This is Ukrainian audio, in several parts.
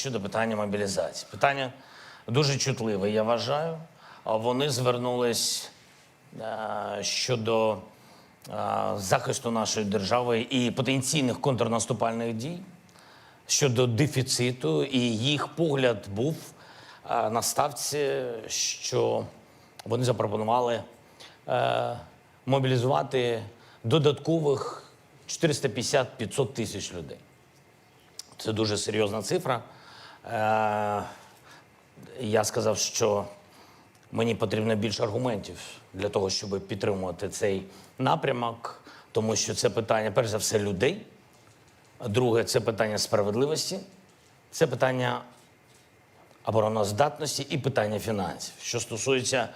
щодо питання мобілізації. Питання дуже чутливе, я вважаю. Вони звернулись е, щодо е, захисту нашої держави і потенційних контрнаступальних дій щодо дефіциту, і їх погляд був е, на ставці, що вони запропонували мобілізувати додаткових 450-500 тисяч людей. Це дуже серйозна цифра. Е, я сказав, що мені потрібно більше аргументів для того, щоб підтримувати цей напрямок, тому що це питання, перш за все, людей. Друге, це питання справедливості, це питання обороноздатності і питання фінансів. Що стосується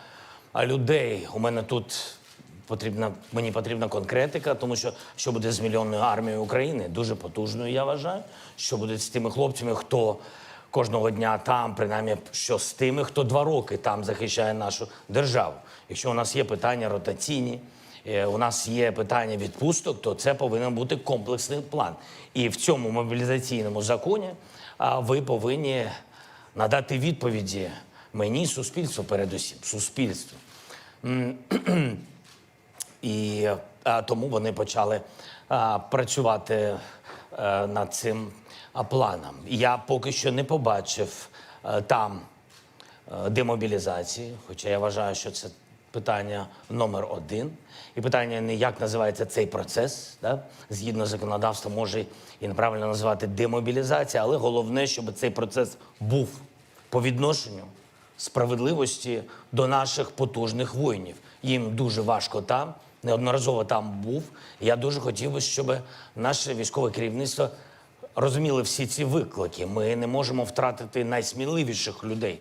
людей, у мене тут потрібна, мені потрібна конкретика, тому що що буде з мільйонною армією України, дуже потужною, я вважаю. Що буде з тими хлопцями, хто кожного дня там, принаймні, що з тими, хто два роки там захищає нашу державу. Якщо у нас є питання ротаційні, е, у нас є питання відпусток, то це повинен бути комплексний план. І в цьому мобілізаційному законі ви повинні надати відповіді мені, суспільству, передусім, суспільству. І тому вони почали працювати над цим планом. Я поки що не побачив там е, демобілізації, хоча я вважаю, що це питання номер один. І питання не як називається цей процес, да? згідно законодавства, може і неправильно називати демобілізація, але головне, щоб цей процес був по відношенню справедливості до наших потужних воїнів. Їм дуже важко там, неодноразово там був. Я дуже хотів би, щоб наше військове керівництво розуміли всі ці виклики. Ми не можемо втратити найсміливіших людей.